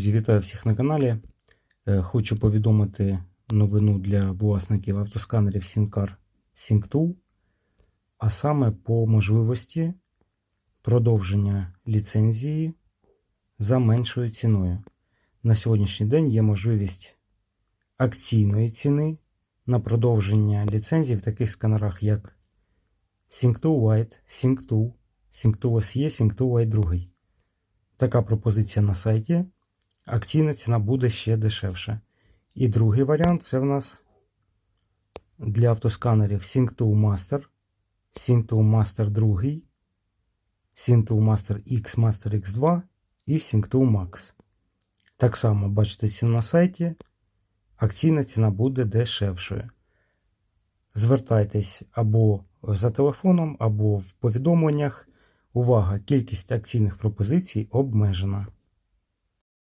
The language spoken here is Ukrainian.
Друзі, вітаю всіх на каналі. Е, Хочу повідомити новину для власників автосканерів SyncCar SyncTool, а саме по можливості продовження ліцензії за меншою ціною. На сьогоднішній день є можливість акційної ціни на продовження ліцензії в таких сканерах, як SyncTool Lite, SyncTool, SyncTool SE, SyncTool Lite 2. Така пропозиція на сайті. Акційна ціна буде ще дешевше. І другий варіант це в нас для автосканерів SyncTool Master, SyncTool Master 2, SyncTool Master X, Master X2 і SyncTool Max. Так само бачите ціну на сайті. Акційна ціна буде дешевшою. Звертайтесь або за телефоном, або в повідомленнях. Увага! Кількість акційних пропозицій обмежена.